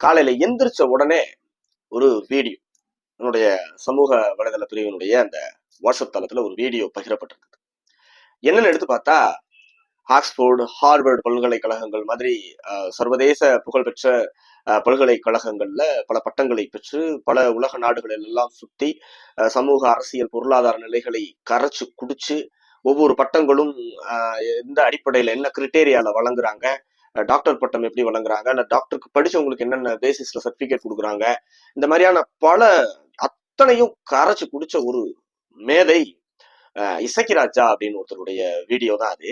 காலையில எந்திரிச்ச உடனே ஒரு வீடியோ என்னுடைய சமூக வலைதள பிரிவினுடைய அந்த வாட்ஸ்அப் தளத்துல ஒரு வீடியோ பகிரப்பட்டிருக்குது. என்னன்னு எடுத்து பார்த்தா ஆக்ஸ்போர்டு ஹார்வர்டு பல்கலைக்கழகங்கள் மாதிரி சர்வதேச புகழ்பெற்ற பல்கலைக்கழகங்கள்ல பல பட்டங்களை பெற்று பல உலக நாடுகளில் எல்லாம் சுத்தி சமூக அரசியல் பொருளாதார நிலைகளை கரைச்சு குடிச்சு ஒவ்வொரு பட்டங்களும் எந்த அடிப்படையில என்ன கிரிட்டேரியால வழங்குறாங்க டாக்டர் பட்டம் எப்படி வழங்குறாங்க இல்ல டாக்டருக்கு படிச்சவங்களுக்கு என்னென்ன பேசிஸ்ல சர்டிபிகேட் கொடுக்குறாங்க இந்த மாதிரியான பல அத்தனையும் கரைச்சு குடிச்ச ஒரு மேதை இசக்கிராஜா அப்படின்னு ஒருத்தருடைய வீடியோ தான் அது.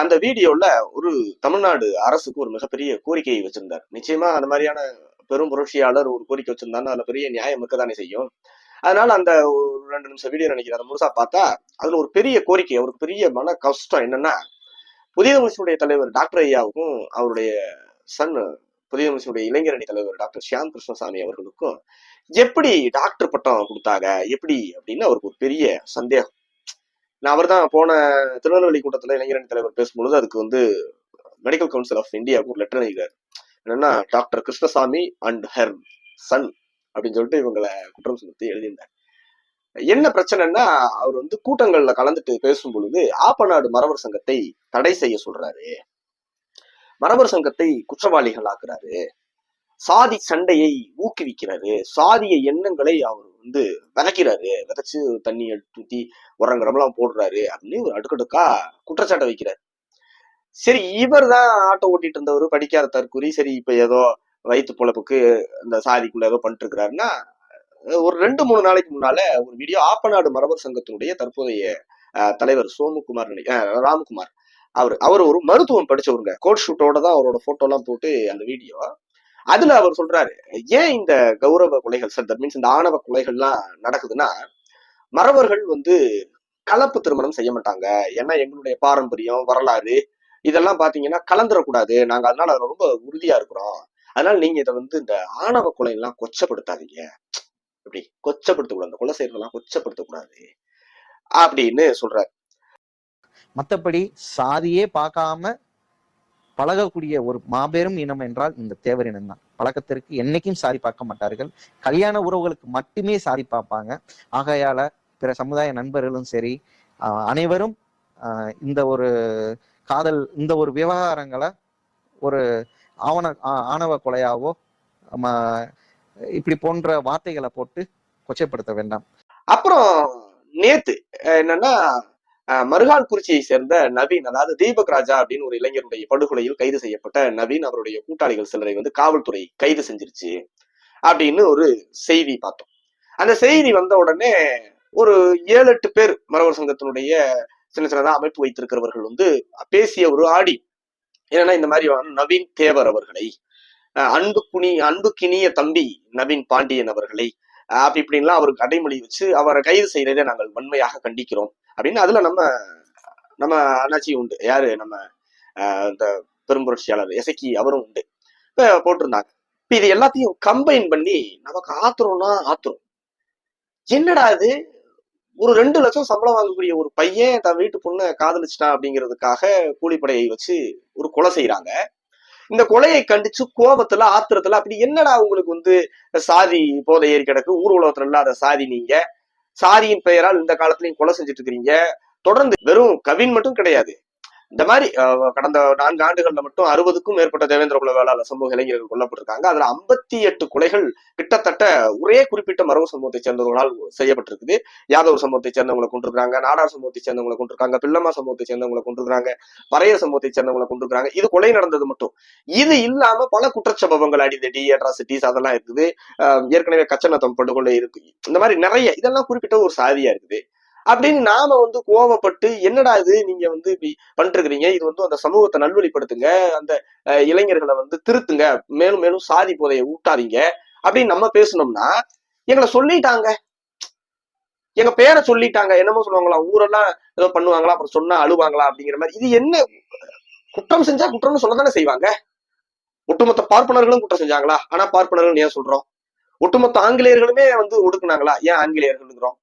அந்த வீடியோல ஒரு தமிழ்நாடு அரசுக்கு ஒரு மிகப்பெரிய கோரிக்கையை வச்சிருந்தார். நிச்சயமா அந்த மாதிரியான பெரும் புரட்சியாளர் ஒரு கோரிக்கை வச்சிருந்தாருன்னா அதுல பெரிய நியாயம் இருக்கதானே செய்யும். அதனால அந்த ஒரு ரெண்டு நிமிஷம் வீடியோ நினைக்கிறேன் அதை முழுசா பார்த்தா அதுல ஒரு பெரிய கோரிக்கை ஒரு பெரிய மன கஷ்டம் என்னன்னா புதிய தமிழ்ச்சியுடைய தலைவர் டாக்டர் ஐயாவுக்கும் அவருடைய சன் புதிய தமிழ்ச்சியுடைய இளைஞரணி தலைவர் டாக்டர் ஷியாம் கிருஷ்ணசாமி அவர்களுக்கும் எப்படி டாக்டர் பட்டம் கொடுத்தாங்க எப்படி அப்படின்னு அவருக்கு ஒரு பெரிய சந்தேகம். நான் அவர் தான் போன திருநெல்வேலி கூட்டத்துல இளைஞரணி தலைவர் பேசும்பொழுது அதுக்கு வந்து மெடிக்கல் கவுன்சில் ஆஃப் இந்தியாவுக்கு ஒரு லெட்டர் எழுதினார் என்னன்னா doctor Krishnasamy and her son அப்படின்னு சொல்லிட்டு இவங்களை குற்றம் சுமத்தி எழுதியிருந்தார். என்ன பிரச்சனைன்னா அவர் வந்து கூட்டங்கள்ல கலந்துட்டு பேசும் பொழுது ஆப்பநாடு மரவர் சங்கத்தை தடை செய்ய சொல்றாரு. மரவர் சங்கத்தை குற்றவாளிகள் ஆக்குறாரு. சாதி சண்டையை ஊக்குவிக்கிறாரு. சாதிய எண்ணங்களை அவர் வந்து விதைக்கிறாரு. விதைச்சு தண்ணி எடுத்து ஊத்தி உரங்கரமெல்லாம் போடுறாரு அப்படின்னு ஒரு அடுக்கடுக்கா குற்றச்சாட்டை வைக்கிறார். சரி இவர் தான் ஆட்டோ ஓட்டிட்டு இருந்தவர் படிக்காத தற்கூரி சரி இப்ப ஏதோ வயிற்று பொழப்புக்கு இந்த சாதிக்குள்ள ஏதோ பண்ணிட்டு இருக்கிறாருன்னா ஒரு ரெண்டு மூணு நாளைக்கு முன்னால ஒரு வீடியோ ஆப்பநாடு மரபர் சங்கத்தினுடைய தற்போதைய தலைவர் சோமுகுமார் ராம்குமார். அவர் அவர் ஒரு மருத்துவம் படிச்சவருங்க. கோட் ஷூட்டோட தான் அவரோட போட்டோ எல்லாம் போட்டு அந்த வீடியோ அதுல அவர் சொல்றாரு ஏன் இந்த கௌரவ கொலைகள் சார் தட் மீன்ஸ் இந்த ஆணவ கொலைகள்லாம் நடக்குதுன்னா மறவர்கள் வந்து கலப்பு திருமணம் செய்ய மாட்டாங்க. ஏன்னா எங்களுடைய பாரம்பரியம் வரலாறு இதெல்லாம் பாத்தீங்கன்னா கலந்துடக்கூடாது நாங்க அதனால ரொம்ப உறுதியா இருக்கிறோம். அதனால நீங்க இதை வந்து இந்த ஆணவ கொலை எல்லாம் கொச்சப்படுத்தாதீங்க. இப்படி கொச்சப்படுத்தக்கூடாது. அந்த கொலை செய்யறதெல்லாம் கொச்சப்படுத்தக்கூடாது. அப்படின்னு சொல்றாரு. மத்தபடி சாதியே பார்க்காம பழகக்கூடிய ஒரு மாபெரும் இனம் என்றால் இந்த தேவர் இனம் தான். பழக்கத்திற்கு என்னைக்கும் சாதி பார்க்க மாட்டார்கள். கல்யாண உறவுகளுக்கு மட்டுமே சாதி பார்ப்பாங்க. ஆகையால பிற சமுதாய நண்பர்களும் சரி அனைவரும் ஆஹ் இந்த ஒரு காதல் இந்த ஒரு விவகாரங்களை ஒரு ஆவண ஆணவ கொலையாவோ இப்படி போன்ற வார்த்தைகளை போட்டு கொச்சைப்படுத்த வேண்டாம். அப்புறம் நேத்து என்னன்னா மருகான் குறிச்சியை சேர்ந்த நவீன் அதாவது தீபக் ராஜா அப்படின்னு ஒரு இளைஞருடைய படுகொலையில் கைது செய்யப்பட்ட நவீன் அவருடைய கூட்டாளிகள் சிலரை வந்து காவல்துறை கைது செஞ்சிருச்சு அப்படின்னு ஒரு செய்தி பார்த்தோம். அந்த செய்தி வந்த உடனே ஒரு ஏழு எட்டு பேர் மரவர் சங்கத்தினுடைய சின்ன சின்னதாக அமைப்பு வைத்திருக்கிறவர்கள் வந்து பேசிய ஒரு ஆடி என்னன்னா இந்த மாதிரி நவீன் தேவர் அவர்களை அன்பு குனி அன்புக்கினிய தம்பி நவீன் பாண்டியன் அவர்களை அப்படி இப்படின்லாம் அவருக்கு அடைமொழி வச்சு அவரை கைது செய்யறதை நாங்கள் வன்மையாக கண்டிக்கிறோம். அப்படின்னு அதுல நம்ம நம்ம அண்ணாச்சி உண்டு. யாரு? நம்ம அஹ் இந்த பெரும்புரட்சியாளர் எசக்கி அவரும் உண்டு. போட்டிருந்தாங்க. இப்ப இது எல்லாத்தையும் கம்பைன் பண்ணி நமக்கு ஆத்திரம்னா ஆத்திரம் என்னடா இது? ஒரு ரெண்டு லட்சம் சம்பளம் வாங்கக்கூடிய ஒரு பையன் தன் வீட்டு பொண்ணை காதலிச்சிட்டான் அப்படிங்கிறதுக்காக கூலிப்படையை வச்சு ஒரு கொலை செய்யறாங்க இந்த கொலையை கண்டிச்சு கோபத்துல ஆத்திரத்துல அப்படி என்னடா உங்களுக்கு வந்து சாதி போதை ஏறி கிடக்கு? ஊர் உலகத்துல இல்லாத சாதி நீங்க. சாதியின் பெயரால் இந்த காலத்துலயும் கொலை செஞ்சுட்டு இருக்கிறீங்க. தொடர்ந்து வெறும் கவின் மட்டும் கிடையாது. இந்த மாதிரி கடந்த நான்கு ஆண்டுகள்ல மட்டும் அறுபதுக்கும் மேற்பட்ட தேவேந்திர குல வேளாளர் சமூக இளைஞர்கள் கொல்லப்பட்டிருக்காங்க. அதுல ஐம்பத்தி எட்டு கொலைகள் கிட்டத்தட்ட ஒரே குறிப்பிட்ட மரபு சமூகத்தை சேர்ந்தவர்களால் செய்யப்பட்டிருக்குது. யாதவ சமூகத்தை சேர்ந்தவங்களை கொண்டிருக்காங்க நாடார் சமூகத்தை சேர்ந்தவங்களை கொண்டிருக்காங்க பில்லம்மா சமூகத்தை சேர்ந்தவங்களை கொண்டிருக்காங்க பறைய சமூகத்தை சேர்ந்தவங்களை கொண்டிருக்காங்க இது கொலை நடந்தது மட்டும். இது இல்லாம பல குற்றச்சம்பவங்கள் அடிதடி அட்ராசிட்டிஸ் அதெல்லாம் இருக்குது. ஏற்கனவே கச்சனத்தம் படுகொலை இருக்கு. இந்த மாதிரி நிறைய இதெல்லாம் குறிப்பிட்ட ஒரு சாதியா இருக்குது. அப்படின்னு நாம வந்து கோவப்பட்டு என்னடா இது? நீங்க வந்து இப்படி பண்ணிட்டு இருக்கிறீங்க இது வந்து அந்த சமூகத்தை நல்வழிப்படுத்துங்க. அந்த இளைஞர்களை வந்து திருத்துங்க. மேலும் மேலும் சாதி போதையை ஊட்டாதீங்க. அப்படின்னு நம்ம பேசணும்னா எங்களை சொல்லிட்டாங்க. எங்க பேரை சொல்லிட்டாங்க. என்னமோ சொல்லுவாங்களா ஊரெல்லாம் ஏதோ பண்ணுவாங்களா அப்புறம் சொன்னா அழுவாங்களா? அப்படிங்கிற மாதிரி. இது என்ன குற்றம் செஞ்சா குற்றம்னு சொல்லதானே செய்வாங்க. ஒட்டுமொத்த பார்ப்பனர்களும் குற்றம் செஞ்சாங்களா? ஆனா பார்ப்பனர்கள் ஏன் சொல்றோம்? ஒட்டுமொத்த ஆங்கிலேயர்களுமே வந்து ஒடுக்குனாங்களா? ஏன் ஆங்கிலேயர்களுங்கிறோம்.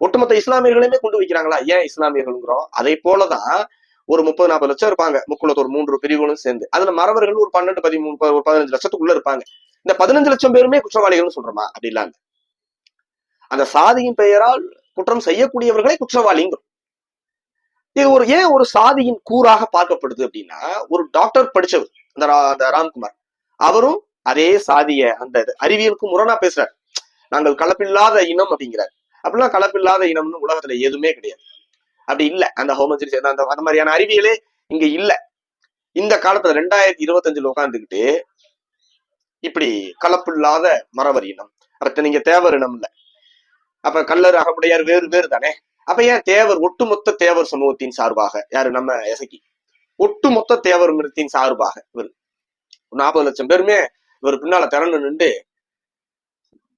ஒட்டுமொத்த இஸ்லாமியர்களையுமே கொண்டு வைக்கிறாங்களா? ஏன் இஸ்லாமியர்களுங்கிறோம். அதே போலதான் ஒரு முப்பது நாற்பது லட்சம் இருப்பாங்க. முக்குளத்து ஒரு மூன்று பிரிவுகளும் சேர்ந்து. அதுல மறவர்கள் ஒரு பன்னெண்டு பதிமூணு ப- ஒரு பதினஞ்சு லட்சத்துக்குள்ள இருப்பாங்க. இந்த பதினஞ்சு லட்சம் பேருமே குற்றவாளிகள்னு சொல்றோமா? அப்படி இல்லாங்க அந்த சாதியின் பெயரால் குற்றம் செய்யக்கூடியவர்களே குற்றவாளிங்கிறோம். இது ஒரு ஏன் ஒரு சாதியின் கூறாக பார்க்கப்படுது அப்படின்னா ஒரு டாக்டர் படிச்சவர் அந்த ரா- அந்த ராம்குமார் அவரும் அதே சாதிய அந்த இது, அறிவியலுக்கு முரணா பேசுறாரு. நாங்கள் கலப்பில்லாத இனம் அப்படிங்கிறார். அப்படிலாம் கலப்பில்லாத இனம்னு உலகத்துல எதுவுமே கிடையாது. அப்படி இல்ல. அந்த ஹோமோஜினிஸ் அந்த அந்த மாதிரியான அறிவியலே இங்க இல்லை. இந்த காலத்துல ரெண்டாயிரத்தி இருபத்தஞ்சுல உட்காந்துக்கிட்டு இப்படி கலப்பில்லாத மரவர் இனம். அடுத்து நீங்க தேவர் இனம் இல்லை. அப்ப கல்லர் அகமுடையார் வேறு வேறு தானே? அப்ப ஏன் தேவர் ஒட்டுமொத்த தேவர் சமூகத்தின் சார்பாக? யாரு? நம்ம எசக்கி. ஒட்டுமொத்த தேவர் மிருத்தின் சார்பாக இவர். நாற்பது லட்சம் பேருமே இவர் பின்னால திறந்து நின்று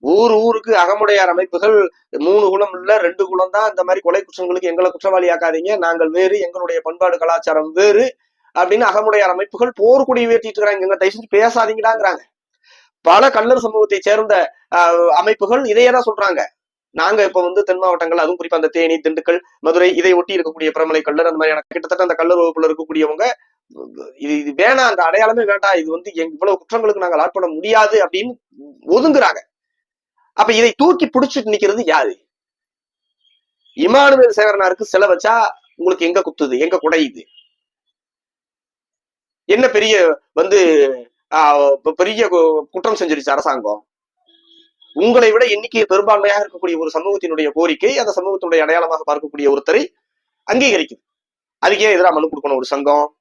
ஊர் ஊருக்கு அகமுடையார் அமைப்புகள் மூணு குலம் இல்ல ரெண்டு குலம் தான் இந்த மாதிரி கொலை குற்றங்களுக்கு எங்களை குற்றவாளி ஆக்காதீங்க நாங்கள் வேறு எங்களுடைய பண்பாடு கலாச்சாரம் வேறு அப்படின்னு அகமுடையார் அமைப்புகள் போர்க்குடி உயர்த்திட்டு இருக்கிறாங்க. எங்க தயவு செஞ்சு பேசாதீங்கடாங்கிறாங்க. பல கல்லர் சமூகத்தை சேர்ந்த அமைப்புகள் இதையே தான் சொல்றாங்க. நாங்க இப்ப வந்து தென் மாவட்டங்கள் அதுவும் குறிப்பா அந்த தேனி திண்டுக்கல் மதுரை இதை ஒட்டி இருக்கக்கூடிய பிரமலை கல்லர் அந்த மாதிரியான கிட்டத்தட்ட அந்த கல்லர் வகுப்புல இருக்கக்கூடியவங்க இது இது வேணாம் அந்த அடையாளமே வேண்டாம். இது வந்து எங்க- இவ்வளவு குற்றங்களுக்கு நாங்கள் ஆட்பட முடியாது அப்படின்னு ஒதுங்குறாங்க. அப்ப இதை தூக்கி பிடிச்சிட்டு நிக்கிறது யாரு? இமானுவேல் சேகரனாருக்கு சிலை வச்சா உங்களுக்கு எங்க குத்துது? எங்க குடையுது? என்ன பெரிய வந்து பெரிய கு- குற்றம் செஞ்சிருச்சு அரசாங்கம்? உங்களை விட எண்ணிக்கை பெரும்பான்மையாக இருக்கக்கூடிய ஒரு சமூகத்தினுடைய கோரிக்கை அந்த சமூகத்தினுடைய அடையாளமாக பார்க்கக்கூடிய ஒருத்தரை அங்கீகரிக்குது. அதுக்கு ஏன் எதிராக மனு கொடுக்கணும் ஒரு சங்கம்?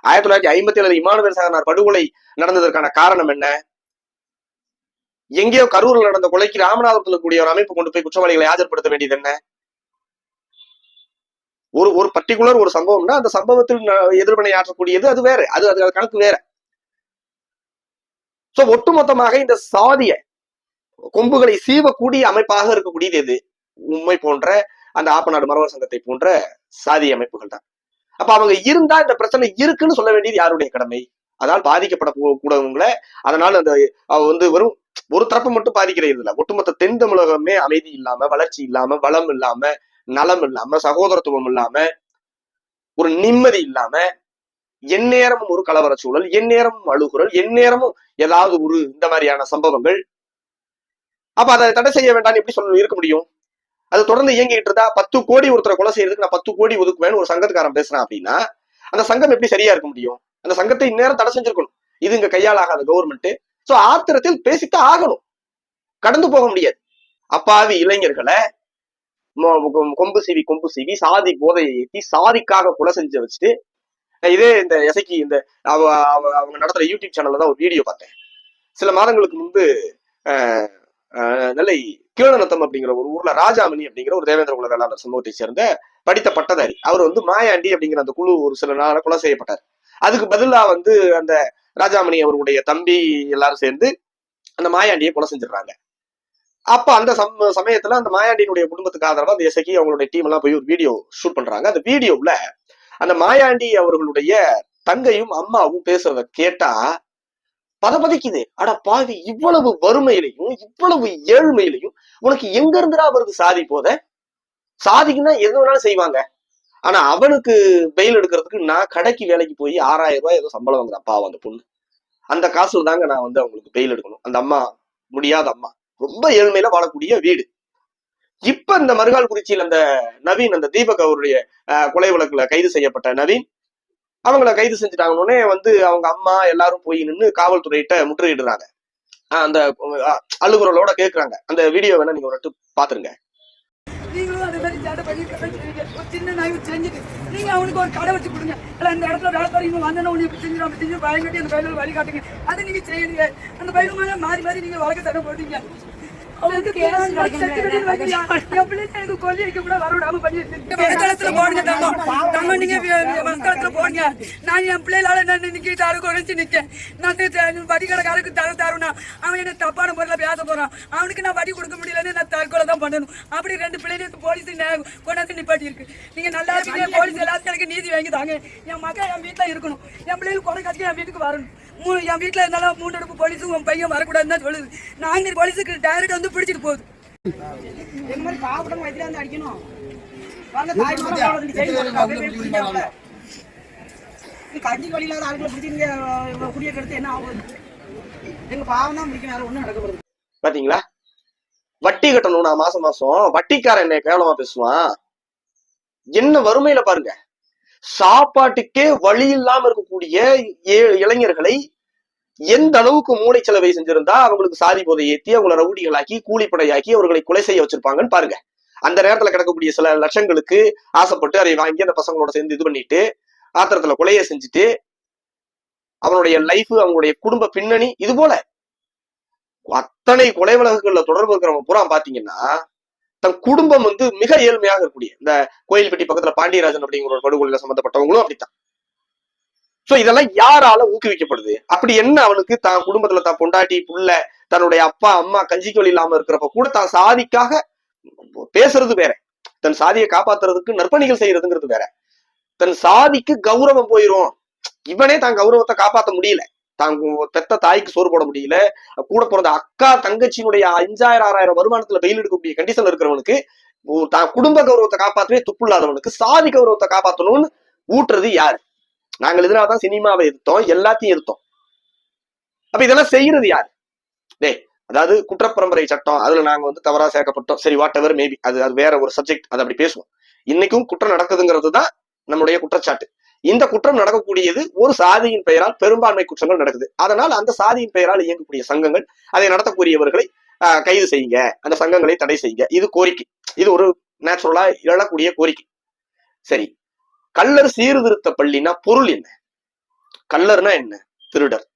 ஆயிரத்தி தொள்ளாயிரத்தி ஐம்பத்தி ஏழு இமானுவேல் சேகரனார் படுகொலை நடந்ததற்கான காரணம் என்ன? எங்கேயோ கரூரில் நடந்த கொலைக்கு ராமநாதபுரத்தில் கூடிய ஒரு அமைப்பு கொண்டு போய் குற்றவாளிகளை ஆஜர்படுத்த வேண்டியது என்ன? ஒரு ஒரு பர்டிகுலர் ஒரு சம்பவம்னா அந்த சம்பவத்தில் எதிர்வினை ஆற்றக்கூடியது அது வேற. அது அது கணக்கு வேற. சோ ஒட்டுமொத்தமாக இந்த சாதிய கொம்புகளை சீவக்கூடிய அமைப்பாக இருக்கக்கூடியது எது? உண்மை போன்ற அந்த ஆப்பநாடு மரவர் சங்கத்தை போன்ற சாதி அமைப்புகள் தான். அப்ப அவங்க இருந்தா இந்த பிரச்சனை இருக்குன்னு சொல்ல வேண்டியது யாருடைய கடமை? அதனால் பாதிக்கப்பட கூடவங்களை. அதனால் அந்த அவ வந்து வெறும் ஒரு தரப்பு மட்டும் பாதிக்கிறது இல்ல ஒட்டுமொத்த தென் தமிழகமே அமைதி இல்லாம வளர்ச்சி இல்லாம வளம் இல்லாம நலம் இல்லாம சகோதரத்துவம் இல்லாம ஒரு நிம்மதி இல்லாம எந்நேரமும் ஒரு கலவர சூழல் எந்நேரமும் அழுகுறல் எந்நேரமும் ஏதாவது ஒரு இந்த மாதிரியான சம்பவங்கள். அப்ப அதை தடை செய்ய வேண்டாம்னு எப்படி சொல்ல இருக்க முடியும்? அது தொடர்ந்து இயங்கிட்டு இருந்தா பத்து கோடி ஒருத்தரை கொலை செய்யறதுக்கு நான் பத்து கோடி ஒதுக்குவேன்னு ஒரு சங்கத்துக்காரன் பேசுறான் அப்படின்னா அந்த சங்கம் எப்படி சரியா இருக்க முடியும்? அந்த சங்கத்தை இந்நேரம் தடை செஞ்சிருக்கணும். இது இங்க கையாளாகாத கவர்மெண்ட் சோ ஆத்திரத்தில் பேசித்தான் ஆகணும். கடந்து போக முடியாது. அப்பாவி இளைஞர்களை கொம்பு சீவி கொம்பு சீவி சாதி போதையை ஏற்றி சாதிக்காக கொலை செஞ்சு வச்சுட்டு இதே இந்த இசைக்கு இந்த அவ- அவங்க நடத்துற யூடியூப் சேனல்ல தான் ஒரு வீடியோ பார்த்தேன். சில மாதங்களுக்கு முன்பு நெல்லை கீழநத்தம் அப்படிங்கிற ஒரு ஊர்ல ராஜாமணி அப்படிங்கிற ஒரு தேவேந்திர குல வேளாளர் சமூகத்தை சேர்ந்த படித்த பட்டதாரி. அவர் வந்து மாயாண்டி அப்படிங்கிற அந்த குழு ஒரு சில நாள் கொலை செய்யப்பட்டார். அதுக்கு பதிலா வந்து அந்த ராஜாமணி அவருடைய தம்பி எல்லாரும் சேர்ந்து அந்த மாயாண்டியை கொலை செஞ்சிடுறாங்க. அப்ப அந்த சம சமயத்துல அந்த மாயாண்டியினுடைய குடும்பத்துக்கு ஆதரவா அந்த இசைக்கு அவங்களுடைய டீம் எல்லாம் போய் ஒரு வீடியோ ஷூட் பண்றாங்க. அந்த வீடியோவுல அந்த மாயாண்டி அவர்களுடைய தங்கையும் அம்மாவும் பேசுறத கேட்டா பதபதிக்குது அட பாவி இவ்வளவு வறுமையிலையும் இவ்வளவு ஏழ்மையிலையும் உனக்கு எங்க இருந்துடா வருது சாதி போத? சாதிக்குன்னா எது வேணாலும் செய்வாங்க. ஆனா அவனுக்கு பெயில் எடுக்கிறதுக்கு நான் கடைக்கு வேலைக்கு போய் ஆறாயிரம் ரூபாய் ஏதோ சம்பளம் வாங்குறேன் பாவம் அந்த பொண்ணு. அந்த காசுல தாங்க நான் வந்து அவங்களுக்கு பெயில் எடுக்கணும். அந்த அம்மா முடியாத அம்மா. ரொம்ப ஏழ்மையில வாழக்கூடிய வீடு. இப்ப இந்த மறுகால் குறிச்சியில் அந்த நவீன் அந்த தீபக் அவருடைய கொலை வழக்குல கைது செய்யப்பட்ட நவீன் அவங்கள கைது செஞ்சுட்டாங்கன்னே வந்து அவங்க அம்மா எல்லாரும் போய் நின்று காவல்துறையிட்ட முற்றுகையிடுறாங்க. அந்த அஹ், அழுகுறலோட கேக்குறாங்க. அந்த வீடியோ வேணா நீங்க ஒரு வாட்டி பாத்துருங்க. நீங்களும் அந்த மாதிரி சேட்டை பண்ணிட்டு ஒரு சின்ன நாய் செஞ்சுட்டு நீங்க அவனுக்கு ஒரு கடை வச்சு கொடுங்க. இல்ல அந்த இடத்துல வேலை பாருங்க வந்தோன்னு உனக்கு இப்படி செஞ்சிடும் அப்படி செஞ்சு பயம் அந்த பயில வழி காட்டுங்க. அதை நீங்க செய்யுங்க. அந்த பயில மாறி மாறி நீங்க வழக்க தடை போட்டீங்க எனக்கு கொல்லி வைக்க கூட வர விடாம பண்ணி. மனத்தளத்துல போடுங்க தங்கம். தங்கம் நீங்க மனத்தளத்துல போடுங்க. நான் என் பிள்ளைகளால நான் இன்னைக்கு தரு குறைஞ்சு நிக்கேன். நான் தி- தி- வட்டி கடைக்காரருக்கு தர தருணா. அவன் என்ன தப்பான முறையில பேச போறான். அவனுக்கு நான் வட்டி கொடுக்க முடியலன்னு நான் தற்கொலை தான் பண்ணணும். அப்படி ரெண்டு பிள்ளைகளுக்கு போலீஸ் கொண்டாந்து நிப்பாட்டி இருக்கு. நீங்க நல்லா இருக்கீங்க. போலீஸ் எல்லாத்துக்கும் எனக்கு நீதி வாங்கி தாங்க. என் மகன் என் வீட்டுல இருக்கணும். என் பிள்ளைகளுக்கு கொலை காட்சி என் வீட்டுக்கு வரணும். மூணு என் வீட்டுல இருந்தாலும் மூணு அடுப்பு போலீஸும் உன் பையன் வரக்கூடாதுன்னு தான் சொல்லுது. நாங்க போலீஸுக்கு டைரக்ட் வந்து பிடிச்சிட்டு போகுது. இந்த மாதிரி வயிற்றுல இருந்து அடிக்கணும். வாங்க தாய் மாமா கஞ்சி வழியில்லாத ஆளுங்களை பிடிச்சி நீங்க குடியை கெடுத்து என்ன ஆகும்? எங்க பாவம் தான் முடிக்க வேற ஒண்ணும் நடக்க போறது பாத்தீங்களா? வட்டி கட்டணும் நான் மாசம் மாசம் வட்டிக்காரன் என்ன கேவலமா பேசுவான். என்ன வறுமையில பாருங்க. சாப்பாட்டுக்கே வழி இல்லாம இருக்கக்கூடிய இளைஞர்களை எந்த அளவுக்கு மூளை செலவை செஞ்சிருந்தா அவங்களுக்கு சாதி போதை ஏத்தி அவங்களை ரவுடிகளாக்கி கூலிப்படையாக்கி அவர்களை கொலை செய்ய வச்சிருப்பாங்கன்னு பாருங்க. அந்த நேரத்துல கிடக்கக்கூடிய சில லட்சங்களுக்கு ஆசைப்பட்டு அதை வாங்கி அந்த பசங்களோட சேர்ந்து இது பண்ணிட்டு ஆத்திரத்துல கொலையை செஞ்சுட்டு அவனுடைய லைஃப் அவங்களுடைய குடும்ப பின்னணி இது போல. அத்தனை கொலை வழக்குகள்ல தொடர்பு இருக்கிறவங்க பூரா பாத்தீங்கன்னா தன் குடும்பம் வந்து மிக ஏழ்மையாக இருக்கக்கூடிய இந்த கோயில்பட்டி பக்கத்துல பாண்டியராஜன் அப்படிங்கிற ஒரு படுகொலையில சம்பந்தப்பட்டவங்களும் அப்படித்தான். சோ இதெல்லாம் யாரால ஊக்குவிக்கப்படுது? அப்படி என்ன அவனுக்கு தான் குடும்பத்துல தான் பொண்டாட்டி புள்ள தன்னுடைய அப்பா அம்மா கஞ்சிக்கு வழி இல்லாம இருக்கிறப்ப கூட தான் சாதிக்காக பேசுறது வேற. தன் சாதியை காப்பாத்துறதுக்கு நற்பணிகள் செய்யறதுங்கிறது வேற. தன் சாதிக்கு கௌரவம் போயிரும். இவனே தான் கௌரவத்தை காப்பாத்த முடியல. தான் பெத்த தாய்க்கு சோறு போட முடியல. கூட பிறந்த அக்கா தங்கச்சியினுடைய அஞ்சாயிரம் ஆறாயிரம் வருமானத்துல வெயில் எடுக்கக்கூடிய கண்டிஷன்ல இருக்கிறவனுக்கு தான் குடும்ப கௌரவத்தை காப்பாற்றவே துப்பு இல்லாதவனுக்கு சாதி கௌரவத்தை காப்பாற்றணும்னு ஊட்டுறது யாரு? நாங்கள் இதனாலதான் சினிமாவை எடுத்தோம் எல்லாத்தையும் எடுத்தோம். அப்ப இதெல்லாம் செய்யறது யாரு? டே அதாவது குற்றப்பரம்பரை சட்டம் அதுல நாங்க வந்து தவறா சேர்க்கப்பட்டோம். சரி வாட் எவர் மேபி அது அது வேற ஒரு சப்ஜெக்ட் அதை அப்படி பேசுவோம். இன்னைக்கும் குற்றம் நடக்குதுங்கிறது தான் நம்முடைய குற்றச்சாட்டு. இந்த குற்றம் நடக்கக்கூடியது ஒரு சாதியின் பெயரால் பெரும்பான்மை குற்றங்கள் நடக்குது. அதனால் அந்த சாதியின் பெயரால் இயங்கக்கூடிய சங்கங்கள் அதை நடத்தக்கூடியவர்களை கைது செய்யுங்க. அந்த சங்கங்களை தடை செய்யுங்க. இது கோரிக்கை. இது ஒரு நேச்சுரலா எழக்கூடிய கோரிக்கை. சரி. கல்லர் சீர்திருத்த பள்ளினா பொருள் என்ன? கல்லர்னா என்ன? திருடர்.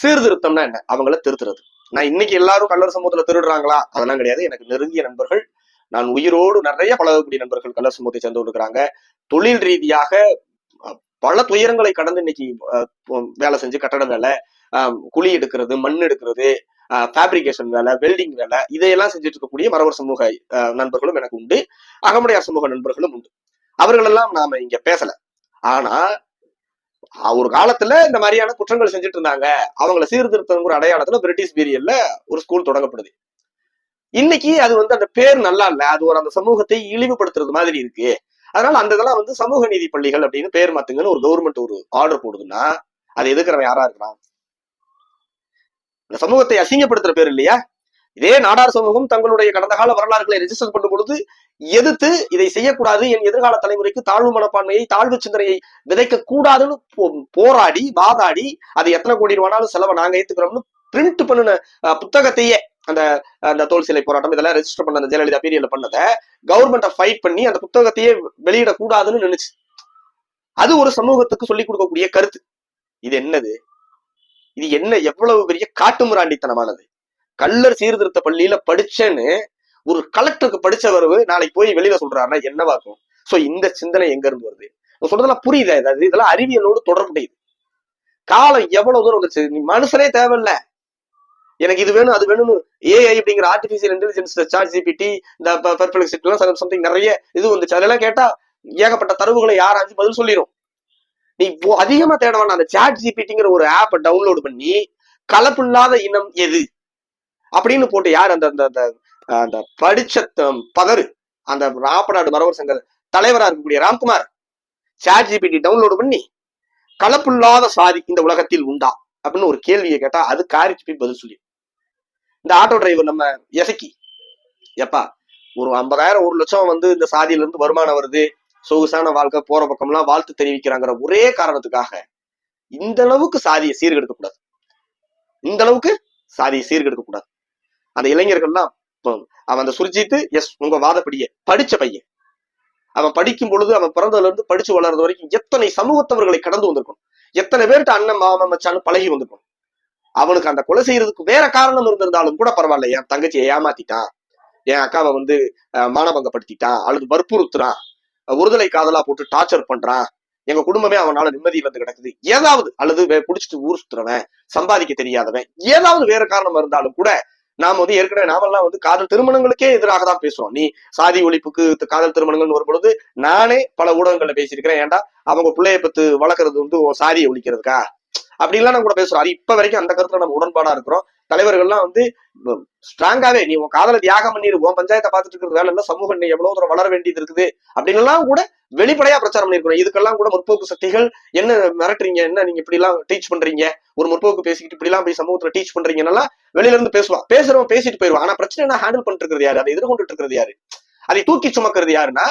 சீர்திருத்தம்னா என்ன? அவங்கள திருத்துறது. நான் இன்னைக்கு எல்லாரும் கள்ளர் சமூகத்துல திருடுறாங்களா? அதெல்லாம் கிடையாது. எனக்கு நெருங்கிய நண்பர்கள் நான் உயிரோடு நிறைய பழகக்கூடிய நண்பர்கள் கல்லர் சமூகத்தை சேர்ந்து இருக்கிறாங்க. தொழில் ரீதியாக பல துயரங்களை கடந்து இன்னைக்கு வேலை செஞ்சு கட்டட வேலை குழி எடுக்கிறது மண் எடுக்கிறது ஃபேப்ரிகேஷன் வேலை வெல்டிங் வேலை இதையெல்லாம் செஞ்சுட்டு இருக்கக்கூடிய மரவர் சமூக நண்பர்களும் எனக்கு உண்டு. அகமுடையார் சமூக நண்பர்களும் உண்டு. அவர்களெல்லாம் நாம இங்க பேசல. ஆனா ஒரு காலத்துல இந்த மாதிரியான குற்றங்கள் செஞ்சுட்டு இருந்தாங்க. அவங்கள சீர்திருத்தங்கிற அடையாளத்துல பிரிட்டிஷ் பீரியட்ல ஒரு ஸ்கூல் தொடங்கப்படுது. இன்னைக்கு அது வந்து அந்த பேர் நல்லா இல்ல. அது ஒரு அந்த சமூகத்தை இழிவுபடுத்துறது மாதிரி இருக்கு. அதனால அந்த இதெல்லாம் வந்து சமூக நீதி பள்ளிகள் அப்படின்னு பேர் மாத்துங்கன்னு ஒரு கவர்மெண்ட் ஒரு ஆர்டர் போடுதுன்னா அது எதுக்குறவன் யாரா இருக்கிறான்? இந்த சமூகத்தை அசிங்கப்படுத்துற பேர் இல்லையா? இதே நாடார் சமூகம் தங்களுடைய கடந்த கால வரலாறுகளை ரெஜிஸ்டர் பண்ணும் பொழுது எதிர்த்து இதை செய்யக்கூடாது என் எதிர்கால தலைமுறைக்கு தாழ்வு மனப்பான்மையை தாழ்வு சிந்தனையை விதைக்க கூடாதுன்னு போ- போராடி வாதாடி அது எத்தனை கோடி ரூபானாலும் செலவை நாங்க ஏத்துக்கிறோம்னு பிரிண்ட் பண்ணின புத்தகத்தையே அந்த அந்த தோல் சிலை போராட்டம் இதெல்லாம் ரெஜிஸ்டர் பண்ண அந்த ஜெயலலிதா பீரியட்ல பண்ணதை கவர்மெண்ட்டை ஃபைட் பண்ணி அந்த புத்தகத்தையே வெளியிடக்கூடாதுன்னு நினைச்சு. அது ஒரு சமூகத்துக்கு சொல்லிக் கொடுக்கக்கூடிய கருத்து. இது என்னது? இது என்ன எவ்வளவு பெரிய காட்டுமிராண்டித்தனமானது கல்லர் சீர்திருத்த பள்ளியில படிச்சேன்னு ஒரு கலெக்டருக்கு படிச்சவர் நாளைக்கு போய் வெளியில சொல்றாருன்னா என்னவா இருக்கும்? சோ இந்த சிந்தனை எங்க இருந்து வருது? சொல்றதெல்லாம் புரியுதா? இதெல்லாம் அறிவியலோடு தொடர்புடையது. காலம் எவ்வளவு தூரம் வந்துச்சு? நீ மனுஷனே தேவையில்ல. எனக்கு இது வேணும் அது வேணும்னு ஏஐ அப்படிங்கிற ஆர்டிபிஷியல் இன்டெலிஜென்ஸ் சார்ட் ஜிபிடி இந்த பர்ஃபெக்ட் எல்லாம் சம்திங் நிறைய இது வந்துச்சு. அதெல்லாம் கேட்டா ஏகப்பட்ட தரவுகளை யாராச்சும் பதில் சொல்லிடும் நீ இப்போ அதிகமா தேட வேண்டாம் அந்த சாட் ஜிபிடிங்கிற ஒரு ஆப்பை டவுன்லோட் பண்ணி கலப்பில்லாத இனம் எது? அப்படின்னு போட்டு யார் அந்த அந்த அந்த அந்த படிச்ச த- பகரு அந்த ராப்பநாடு மரவர் சங்க தலைவரா இருக்கக்கூடிய ராம்குமார் சாட் ஜிபிடி டவுன்லோடு பண்ணி கலப்பில்லாத சாதி இந்த உலகத்தில் உண்டா? அப்படின்னு ஒரு கேள்வியை கேட்டா அது காரிச்சு போய் பதில் சொல்லி இந்த ஆட்டோ டிரைவர் நம்ம எசக்கி எப்பா ஒரு ஐம்பதாயிரம் ஒரு லட்சம் வந்து இந்த சாதியில இருந்து வருமானம் வருது. சொகுசான வாழ்க்கை போற பக்கம்லாம் வாழ்த்து தெரிவிக்கிறாங்கிற ஒரே காரணத்துக்காக இந்த அளவுக்கு சாதியை சீர்கெடுக்க கூடாது இந்த அளவுக்கு சாதியை சீர்கெடுக்க கூடாது அந்த இளைஞர்கள்லாம் அவன் அந்த சுர்ஜித்து எஸ் உங்க வாதப்படியே படிச்ச பையன். அவன் படிக்கும் பொழுது அவன் பிறந்ததுல இருந்து படிச்சு வளர்றது வரைக்கும் எத்தனை சமூகத்தவர்களை கடந்து வந்திருக்கணும்? எத்தனை பேர்கிட்ட அண்ணன் மாமன் மச்சான்னு பழகி வந்திருக்கணும்? அவனுக்கு அந்த கொலை செய்யறதுக்கு வேற காரணம் இருந்திருந்தாலும் கூட பரவாயில்ல. என் தங்கச்சியை ஏமாத்திட்டான் என் அக்காவை வந்து அஹ், மானபங்கப்படுத்திட்டான் அல்லது வற்புறுத்துறான் ஒருதலை காதலா போட்டு டார்ச்சர் பண்றான் எங்க குடும்பமே அவனால நிம்மதி வந்து கிடக்குது. ஏதாவது அல்லது வே- ஊர் சுத்துறவன் சம்பாதிக்க தெரியாதவன் ஏதாவது வேற காரணம் இருந்தாலும் கூட நாம வந்து ஏற்கனவே நாமெல்லாம் வந்து காதல் திருமணங்களுக்கே எதிராக தான் பேசுறோம். நீ சாதி ஒழிப்புக்கு காதல் திருமணங்கள்னு வரும்பொழுது நானே பல ஊடகங்கள்ல பேசியிருக்கிறேன். ஏன்டா அவங்க பிள்ளைய பத்து வளர்க்கறது வந்து உன் சாதியை ஒழிக்கிறதுக்கா? அப்படின்லாம் நம்ம கூட பேசுறோம். அது இப்ப வரைக்கும் அந்த கருத்துல நம்ம உடன்பாடா இருக்கிறோம். தலைவர்கள்லாம் வந்து ஸ்ட்ராங்காவே நீ உன் காதல தியாகம் பண்ணிரு உன் பஞ்சாயத்தை பார்த்துட்டு இருக்கிற வேலை இல்ல சமூகம் நீ எவ்வளவு தூரம் வளர வேண்டியது இருக்குது அப்படின்னு எல்லாம் கூட வெளிப்படையா பிரச்சாரம் பண்ணிருக்கணும் இதுக்கெல்லாம் கூட முற்போக்கு சக்திகள் என்ன மிரட்டுறீங்க? என்ன நீங்க இப்படி எல்லாம் டீச் பண்றீங்க? ஒரு முற்போக்கு பேசிக்கிட்டு இப்படி எல்லாம் போய் சமூகத்துல டீச் பண்றீங்கன்னா வெளியில இருந்து பேசுவான். பேசுறவன் பேசிட்டு போயிருவான் ஆனா பிரச்சனை என்ன ஹேண்டில் பண்ணிட்டு இருக்கிறது யாரு? அதை எதிர்கொண்டுட்டு இருக்கிறது யாரு? அதை தூக்கி சுமக்கிறது யாருன்னா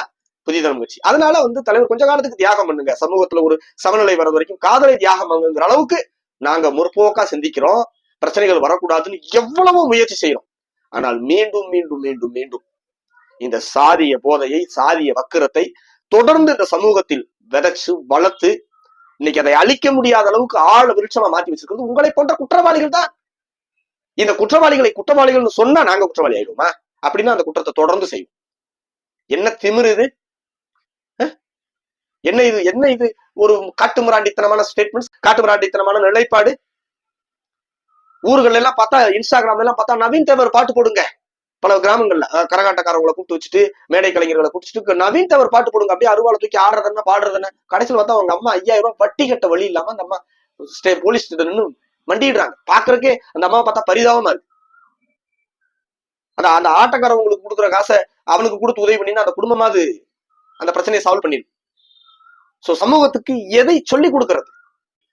புதிய தலைமை கட்சி. அதனால வந்து தலைவர் கொஞ்ச காலத்துக்கு தியாகம் பண்ணுங்க. சமூகத்துல ஒரு சமநிலை வர்றது வரைக்கும் காதலை தியாகம் பண்ணுங்கிற அளவுக்கு நாங்க முற்போக்கா சிந்திக்கிறோம். பிரச்சனைகள் வரக்கூடாதுன்னு எவ்வளவோ முயற்சி செய்யறோம் ஆனால் மீண்டும் மீண்டும் மீண்டும் மீண்டும் இந்த சாதிய போதையை சாதிய வக்கிரத்தை தொடர்ந்து இந்த சமூகத்தில் விதைச்சு வளர்த்து இன்னைக்கு அதை அழிக்க முடியாத அளவுக்கு ஆழ விருட்சமா மாத்தி வச்சிருக்கிறது உங்களை போன்ற குற்றவாளிகள் தான். இந்த குற்றவாளிகளை குற்றவாளிகள்னு சொன்னா நாங்க குற்றவாளி ஆயிடுவோமா? அப்படின்னா அந்த குற்றத்தை தொடர்ந்து செய்வோம். என்ன திமிரு இது? என்ன இது என்ன இது? ஒரு காட்டுமிராண்டித்தனமான ஸ்டேட்மெண்ட்ஸ் காட்டுமிராண்டித்தனமான நிலைப்பாடு. ஊர்கள் எல்லாம் பார்த்தா இன்ஸ்டாகிராம்ல எல்லாம் பார்த்தா நவீன் தேவர் பாட்டு போடுங்க. பல கிராமங்கள்ல கரகாட்டக்காரவங்களை கூப்பிட்டு வச்சுட்டு மேடை கலைஞர்களை கூப்பிட்டு நவீன் தேவர் பாட்டு போடுங்க. அப்படியே அருவாளை தூக்கி ஆடுறதுன்னா பாடுறதுன்னு கடைசியில் பார்த்தா அவங்க அம்மா ஐயாயிரம் ரூபாய் வட்டி கட்ட வழி இல்லாம அந்த அம்மா ஸ்டே போலீஸ் நின்று மண்டிடுறாங்க பாக்குறதுக்கே அந்த அம்மாவை பார்த்தா பரிதாபமா இருக்கு. அந்த அந்த ஆட்டக்காரவங்களுக்கு கொடுக்குற காசை அவனுக்கு கொடுத்து உதவி பண்ணினா அந்த குடும்பமாவது அந்த பிரச்சனையை சால்வ் பண்ணிடும். சோ சமூகத்துக்கு எதை சொல்லி கொடுக்கறது?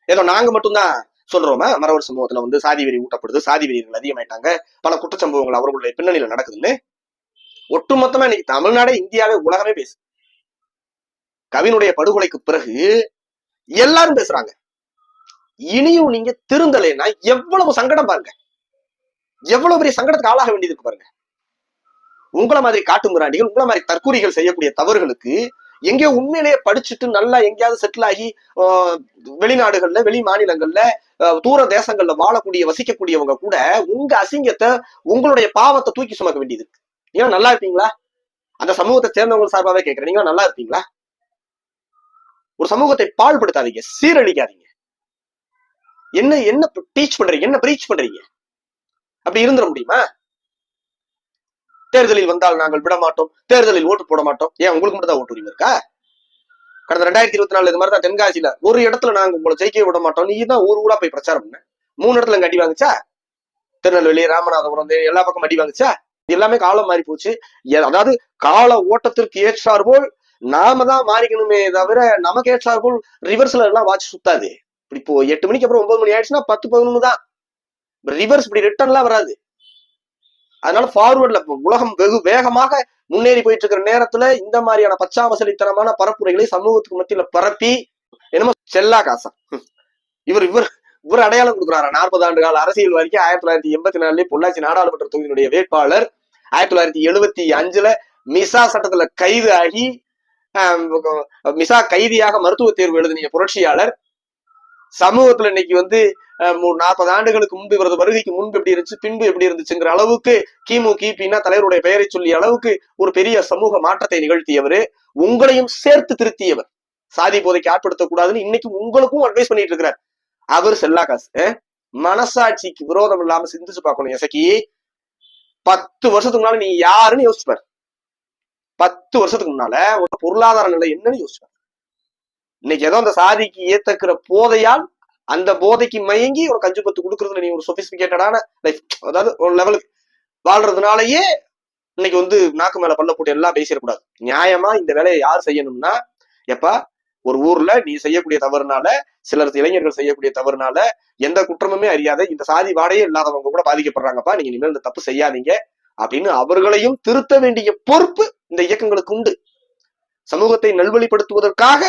ஏதோ நாங்க மட்டும்தான் சொல்றோமா? மரவர் சமூகத்துல வந்து சாதி வெறி ஊட்டப்படுது சாதி வெறிகள் அதிகமாயிட்டாங்க பல குற்றச்சம்பவங்கள் அவர்களுடைய பின்னணியில நடக்குதுன்னு. ஒட்டுமொத்தமா இன்னைக்கு தமிழ்நாடே இந்தியாவே உலகமே பேசு கவினுடைய படுகொலைக்கு பிறகு எல்லாரும் பேசுறாங்க. இனியும் நீங்க திருந்தலைன்னா எவ்வளவு சங்கடம் பாருங்க. எவ்வளவு பெரிய சங்கடத்துக்கு ஆளாக வேண்டியது பாருங்க. உங்களை மாதிரி காட்டு மிராண்டிகள் உங்களை மாதிரி தற்கூரிகள் செய்யக்கூடிய தவறுகளுக்கு எங்கேயோ உண்மையிலேயே படிச்சுட்டு நல்லா எங்கேயாவது செட்டில் ஆகி வெளிநாடுகள்ல வெளி மாநிலங்கள்ல தூர தேசங்கள்ல வாழக்கூடிய வசிக்கக்கூடியவங்க கூட உங்க அசிங்கத்தை உங்களுடைய பாவத்தை தூக்கி சுமக்க வேண்டியது இருக்கு. நீங்க நல்லா இருப்பீங்களா? அந்த சமூகத்தை சேர்ந்தவங்க சார்பாவே கேட்கிறேன். நீங்க நல்லா இருப்பீங்களா? ஒரு சமூகத்தை பாழ்படுத்தாதீங்க சீரழிக்காதீங்க. என்ன என்ன டீச் பண்றீங்க? என்ன பிரீச் பண்றீங்க? அப்படி இருந்துட முடியுமா? தேர்தலில் வந்தால் நாங்கள் விட மாட்டோம் தேர்தலில் ஓட்டு போட மாட்டோம் ஏன் உங்களுக்கு மட்டும் தான் ஓட்டு உரிமை இருக்கா? கடந்த ரெண்டாயிரத்தி இருபத்தி நாலு இது மாதிரி தான் தென்காசியில ஒரு இடத்துல நாங்க உங்களை ஜெயிக்க விட மாட்டோம் நீ தான் ஊர் ஊரா போய் பிரச்சாரம் பண்ண. மூணு இடத்துல அடி வாங்குச்சா? திருநெல்வேலி ராமநாதபுரம் எல்லா பக்கம் அடி வாங்குச்சா? இது எல்லாமே காலம் மாறி போச்சு. அதாவது கால ஓட்டத்திற்கு ஏற்றார் போல் நாம தான் மாறிக்கணுமே தவிர நமக்கு ஏற்றார் போல் ரிவர்ஸ்ல எல்லாம் வாட்ச் சுத்தாது. இப்படி இப்போ எட்டு மணிக்கு அப்புறம் ஒன்பது மணி ஆயிடுச்சுன்னா பத்து பதினொன்று தான். ரிவர்ஸ் இப்படி ரிட்டர்ன்லாம் வராது. அதனால ஃபார்வர்ட்ல உலகம் வெகு வேகமாக முன்னேறி போயிட்டு இருக்கிற நேரத்துல இந்த மாதிரியான பச்சாவசலித்தனமான பரப்புரைகளை சமூகத்துக்கு மத்தியில பரப்பி என்னமோ செல்லா காசா. இவர் இவர் இவர் அடையாளம் கொடுக்குறாரு? நாற்பது ஆண்டு கால அரசியல் வரைக்கும் ஆயிரத்தி தொள்ளாயிரத்தி எண்பத்தி நாலுல பொள்ளாச்சி நாடாளுமன்ற தொகுதியினுடைய வேட்பாளர். ஆயிரத்தி தொள்ளாயிரத்தி எழுபத்தி அஞ்சுல மிசா சட்டத்துல கைது ஆகி ஆஹ், மிசா கைதியாக மருத்துவ தேர்வு எழுதிய புரட்சியாளர். சமூகத்துல இன்னைக்கு வந்து நாற்பது ஆண்டுகளுக்கு முன்பு இவரது வருகைக்கு முன்பு எப்படி இருந்துச்சு பின்பு எப்படி இருந்துச்சுங்கிற அளவுக்கு கிமு கிபின்னா தலைவருடைய பெயரை சொல்லிய அளவுக்கு ஒரு பெரிய சமூக மாற்றத்தை நிகழ்த்தியவர். உங்களையும் சேர்த்து திருத்தியவர். சாதி போதைக்கு ஆட்படுத்தக்கூடாதுன்னு இன்னைக்கு உங்களுக்கும் அட்வைஸ் பண்ணிட்டு இருக்கிறார். அவர் செல்லா காசு மனசாட்சிக்கு விரோதம் இல்லாம சிந்திச்சு பார்க்கணும் எசக்கி பத்து வருஷத்துக்கு முன்னால நீ யாருன்னு யோசிச்சுப்பார். பத்து வருஷத்துக்கு முன்னால ஒரு பொருளாதார நிலை என்னன்னு யோசிச்சுப்பார். இன்னைக்கு ஏதோ அந்த சாதிக்கு ஏத்தக்கிற போதையால் அந்த போதைக்கு மயங்கி ஒரு கஞ்சு பத்து கொடுக்கறதுல நீ ஒரு சொபிஸ்டிகேட்டடான லைஃப் அதாவது ஒரு லெவலுக்கு வாழ்றதுனாலயே இன்னைக்கு வந்து நாக்கு மேல பல்ல போட்டு எல்லாம் பேசிடக்கூடாது. நியாயமா இந்த வேலையை யார் செய்யணும்னா எப்பா ஒரு ஊர்ல நீ செய்யக்கூடிய தவறுனால சிலர் இளைஞர்கள் செய்யக்கூடிய தவறுனால எந்த குற்றமுமே அறியாத இந்த சாதி வாடையே இல்லாதவங்க கூட பாதிக்கப்படுறாங்கப்பா நீங்க இனிமேல் இந்த தப்பு செய்யாதீங்க அப்படின்னு அவர்களையும் திருத்த வேண்டிய பொறுப்பு இந்த இயக்கங்களுக்கு உண்டு. சமூகத்தை நல்வழிப்படுத்துவதற்காக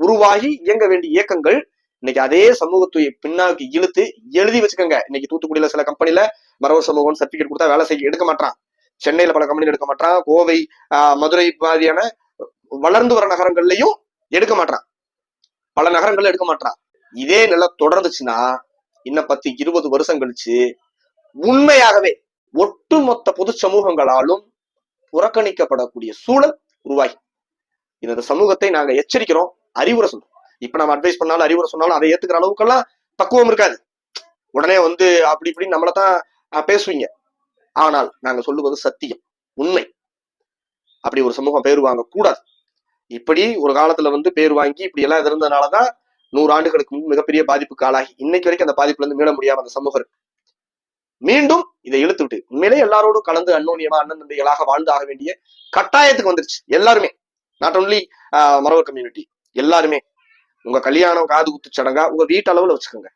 உருவாகி இயங்க வேண்டிய இயக்கங்கள் இன்னைக்கு அதே சமூகத்தை பின்னாக்கு இழுத்து எழுதி வச்சுக்கோங்க. இன்னைக்கு தூத்துக்குடியில சில கம்பெனில மரவர் சமூகம் சர்டிபிகேட் கொடுத்தா வேலை செய்ய எடுக்க மாட்டான் சென்னையில பல கம்பெனி எடுக்க மாட்டான் கோவை ஆஹ், மதுரை மாதிரியான வளர்ந்து வர நகரங்கள்லயும் எடுக்க மாட்டான் பல நகரங்கள்ல எடுக்க மாட்டான் இதே நிலை தொடர்ந்துச்சுன்னா இன்னும் பத்து இருபது வருஷம் கழிச்சு உண்மையாகவே ஒட்டுமொத்த பொது சமூகங்களாலும் புறக்கணிக்கப்படக்கூடிய சூழல் உருவாகி. இந்த சமூகத்தை நாங்க எச்சரிக்கிறோம். அறிவுரை சொல்றோம். இப்ப நம்ம அட்வைஸ் பண்ணாலும் அறிவுரை சொன்னாலும் அதை ஏத்துக்கிற அளவுக்கெல்லாம் பக்குவம் இருக்காது. உடனே வந்து அப்படி இப்படி நம்மளதான் பேசுவீங்க. ஆனால் நாங்க சொல்லுவது சத்தியம் உண்மை. அப்படி ஒரு சமூகம் பேர் வாங்க கூடாது இப்படி ஒரு காலத்துல வந்து பேர் வாங்கி இப்படி எல்லாம் இருந்ததுனாலதான் நூறு ஆண்டுகளுக்கு முன் மிகப்பெரிய பாதிப்புக்கு ஆளாகி இன்னைக்கு வரைக்கும் அந்த பாதிப்புல இருந்து மீள முடியாம அந்த சமூகம் இருக்கு. மீண்டும் இதை இழுத்து விட்டு உண்மையிலே எல்லாரோடும் கலந்து அன்னோனியமா அண்ணன் தந்தைகளாக வாழ்ந்து ஆக வேண்டிய கட்டாயத்துக்கு வந்துருச்சு எல்லாருமே. நாட் ஒன்லி மரவர் கம்யூனிட்டி எல்லாருமே. உங்க கல்யாணம் காது குத்து சடங்கா உங்க வீட்டளவுல வச்சுக்கோங்க.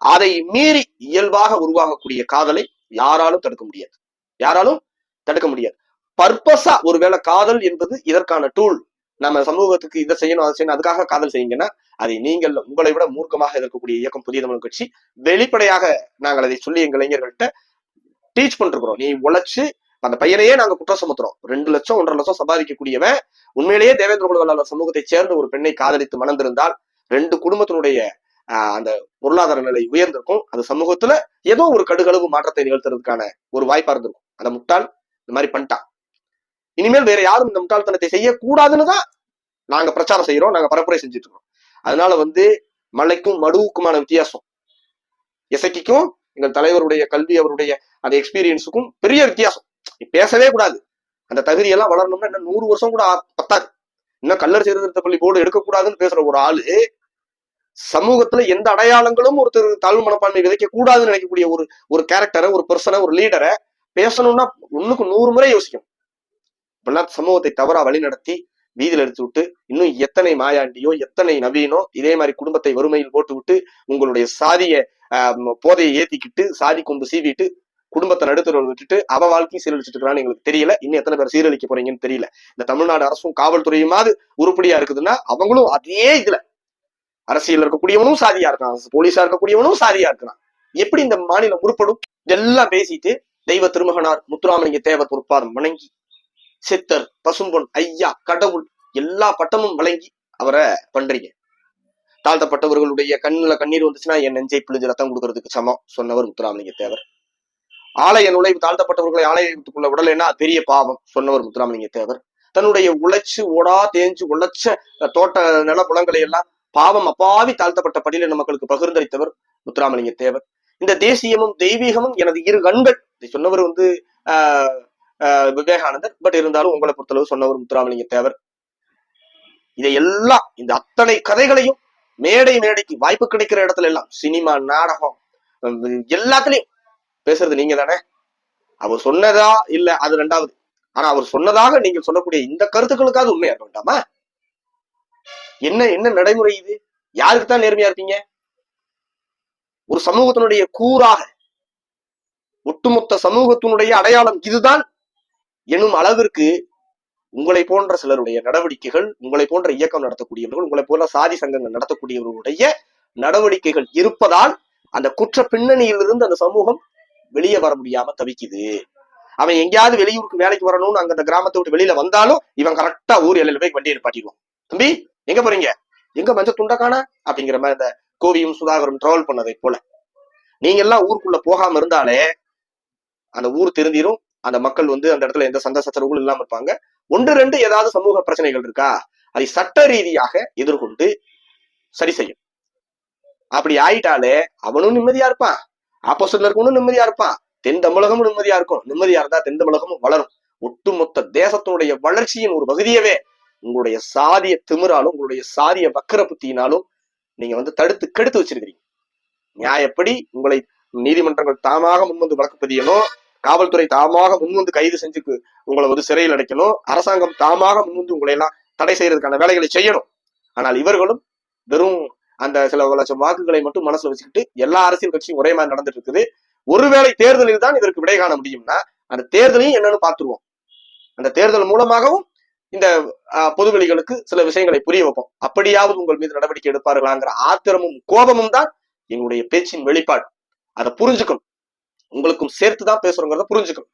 அதை மீறி இயல்பாக உருவாகக்கூடிய காதலை யாராலும் தடுக்க முடியாது. யாராலும் தடுக்க முடியாது. பர்பஸா ஒருவேளை காதல் என்பது இதற்கான டூல் நம்ம சமூகத்துக்கு இதை செய்யணும் அதை செய்யணும் அதுக்காக காதல் செய்யுங்கன்னா அதை நீங்கள் உங்களை விட மூர்க்கமாக இருக்கக்கூடிய இயக்கம் புதிய தமிழ் கட்சி வெளிப்படையாக நாங்கள் அதை சொல்லி எங்கள் இளைஞர்கள்ட்ட டீச் பண்ணிருக்கிறோம். நீ உழைச்சு அந்த பையனையே நாங்க குற்றம் சுமத்துறோம். ரெண்டு லட்சம் ஒன்றரை லட்சம் சம்பாதிக்கக்கூடியவன் உண்மையிலேயே தேவேந்திர குலவேளாளர் சமூகத்தை சேர்ந்த ஒரு பெண்ணை காதலித்து மணந்திருந்தால் ரெண்டு குடும்பத்தினுடைய ஆஹ், அந்த பொருளாதார நிலை உயர்ந்திருக்கும். அது சமூகத்துல ஏதோ ஒரு கடுகளவு மாற்றத்தை நிகழ்த்துறதுக்கான ஒரு வாய்ப்பா இருந்திருக்கும். அந்த முட்டாள் இந்த மாதிரி பண்ணிட்டான். இனிமேல் வேற யாரும் இந்த முட்டாள்தனத்தை செய்யக்கூடாதுன்னு தான் நாங்க பிரச்சாரம் செய்யறோம் நாங்க பரப்புரை செஞ்சுட்டு இருக்கோம். அதனால வந்து மலைக்கும் மடுவுக்குமான வித்தியாசம். இசைக்கும் எங்கள் தலைவருடைய கல்வி அவருடைய அந்த எக்ஸ்பீரியன்ஸுக்கும் பெரிய வித்தியாசம். பேசவே கூடாது. அந்த தகுதியெல்லாம் வளரணும்னா இன்னும் நூறு வருஷம் கூட பத்தாது. இன்னும் கல்லர் சீர்திருத்த பள்ளி போர்டு எடுக்கக்கூடாதுன்னு பேசுற ஒரு ஆளு சமூகத்துல எந்த அடையாளங்களும் ஒருத்தர் தாழ்வு மனப்பான்மை விதைக்க கூடாதுன்னு நினைக்கக்கூடிய ஒரு ஒரு கேரக்டரை ஒரு பர்சனை ஒரு லீடரை பேசணும்னா ஒண்ணுக்கு நூறு முறை யோசிக்கும் இப்பெல்லாம் சமூகத்தை தவறா வழிநடத்தி வீதியில் எடுத்து விட்டு இன்னும் எத்தனை மாயாண்டியோ எத்தனை நவீனோ இதே மாதிரி குடும்பத்தை வறுமையில் போட்டு விட்டு உங்களுடைய சாதிய ஆஹ், போதையை ஏத்திக்கிட்டு சாதி கொண்டு சீவிட்டு குடும்பத்தை நடுத்தர விட்டுட்டு அவ வாழ்க்கையும் சீரழிச்சிட்டு இருக்கான்னு எங்களுக்கு தெரியல. இன்னும் எத்தனை பேர் சீரழிக்க போறீங்கன்னு தெரியல. இந்த தமிழ்நாடு அரசும் காவல்துறையுமாவது உருப்படியா இருக்குதுன்னா அவங்களும் அதே இதுல. அரசியல் இருக்கக்கூடியவனும் சாதியா இருக்கான். போலீஸா இருக்கக்கூடியவனும் சாதியா இருக்கிறான் எப்படி இந்த மாநிலம் உருப்படும்? இதெல்லாம் பேசிட்டு தெய்வ திருமகனார் முத்துராமலிங்க தேவர் பொறுப்பார் வணங்கி சித்தர் பசும்பொன் ஐயா கடவுள் எல்லா பட்டமும் வழங்கி அவரை பண்றீங்க. தாழ்த்தப்பட்டவர்களுடைய கண்ணுல கண்ணீர் வந்துச்சுன்னா என் நெஞ்சை பிழிஞ்சு ரத்தம் கொடுக்கறதுக்கு சமம் சொன்னவர் முத்துராமலிங்க தேவர். ஆலய நுழைவு தாழ்த்தப்பட்டவர்களை ஆலயத்துக்குள்ள விடலைன்னா அது பெரிய பாவம் சொன்னவர் முத்துராமலிங்க தேவர். தன்னுடைய உழைச்சு ஓடா தேஞ்சு உழைச்ச தோட்ட நில புலங்களை எல்லாம் பாவம் அப்பாவி தாழ்த்தப்பட்ட படியில மக்களுக்கு பகிர்ந்தளித்தவர் முத்துராமலிங்க தேவர். இந்த தேசியமும் தெய்வீகமும் எனது இரு கண்கள். இதை சொன்னவர் வந்து ஆஹ் விவேகானந்தர். பட் இருந்தாலும் உங்களை பொறுத்தளவு சொன்னவர் முத்துராமலிங்க தேவர். இதையெல்லாம் இந்த அத்தனை கதைகளையும் மேடை மேடைக்கு வாய்ப்பு கிடைக்கிற இடத்துல எல்லாம் சினிமா நாடகம் எல்லாத்துலயும் பேசுறது நீங்க தானே அவர் சொன்னதா இல்ல அது ரெண்டாவது. ஆனா அவர் சொன்னதாக நீங்கள் சொல்லக்கூடிய இந்த கருத்துக்களுக்காவது உண்மையா இருக்க வேண்டாமா? என்ன என்ன நடைமுறை இது? யாருக்கு தான் நேர்மையா இருப்பீங்க? ஒரு சமூகத்தினுடைய கூறாக ஒட்டுமொத்த சமூகத்தினுடைய அடையாளம் இதுதான் எனும் அளவிற்கு உங்களை போன்ற சிலருடைய நடவடிக்கைகள் உங்களை போன்ற இயக்கம் நடத்தக்கூடியவர்கள் உங்களை போன்ற சாதி சங்கங்கள் நடத்தக்கூடியவர்களுடைய நடவடிக்கைகள் இருப்பதால் அந்த குற்ற பின்னணியிலிருந்து அந்த சமூகம் வெளியே வர முடியாம தவிக்குது. அவன் எங்கேயாவது வெளியூருக்கு வேலைக்கு வரணும்னு அங்க அந்த கிராமத்தை விட்டு வெளியில வந்தாலும் இவன் கரெக்டா ஊர் எல்லையில போய் வண்டியை நிப்பாட்டிடுவான். தம்பி எங்க போறீங்க? எங்க மஞ்ச துண்டக்கானா அப்படிங்கிற மாதிரி இந்த கோவியும் சுதாகரும் ட்ராவல் பண்ணதை போல. நீங்க எல்லாம் ஊருக்குள்ள போகாம இருந்தாலே அந்த ஊர் திருந்திரும். அந்த மக்கள் வந்து அந்த இடத்துல எந்த சந்த சச்சரவுகளும் இல்லாம இருப்பாங்க. ஒன்று ரெண்டு ஏதாவது சமூக பிரச்சனைகள் இருக்கா? அதை சட்ட ரீதியாக எதிர்கொண்டு சரி செய்யும். அப்படி ஆயிட்டாலே அவனும் நிம்மதியா இருப்பான். ஆப்போசிட்ல இருக்கவனும் நிம்மதியா இருப்பான். தென் தமிழகமும் நிம்மதியா இருக்கும். நிம்மதியா இருந்தா தென் தமிழகமும் வளரும். ஒட்டுமொத்த தேசத்தினுடைய வளர்ச்சியின் ஒரு பகுதியவே உங்களுடைய சாதிய திமிராலும் உங்களுடைய சாதிய வக்கர புத்தியினாலும் நீங்க வந்து தடுத்து கெடுத்து வச்சிருக்கிறீங்க. நியாயப்படி உங்களை நீதிமன்றங்கள் தாமாக முன்வந்து வழக்கு பதியணும். காவல்துறை தாமாக முன்வந்து கைது செஞ்சு உங்களை வந்து சிறையில் அடைக்கணும். அரசாங்கம் தாமாக முன்வந்து உங்களை எல்லாம் தடை செய்யறதுக்கான வேலைகளை செய்யணும். ஆனால் இவர்களும் வெறும் அந்த சில லட்சம் வாக்குகளை மட்டும் மனசுல வச்சுக்கிட்டு எல்லா அரசியல் கட்சியும் ஒரே மாதிரி நடந்துட்டு இருக்குது. ஒருவேளை தேர்தலில் தான் இதற்கு விடை காண முடியும்னா அந்த தேர்தலையும் என்னன்னு பார்த்துருவோம். அந்த தேர்தல் மூலமாகவும் இந்த ஆஹ், பொதுவெளிகளுக்கு சில விஷயங்களை புரிய வைப்போம். அப்படியாவது உங்கள் மீது நடவடிக்கை எடுப்பார்களாங்கிற ஆத்திரமும் கோபமும் தான் எங்களுடைய பேச்சின் வெளிப்பாடு. அதை புரிஞ்சுக்கணும். உங்களுக்கும் சேர்த்து தான் பேசுறோங்கிறத புரிஞ்சுக்கணும்.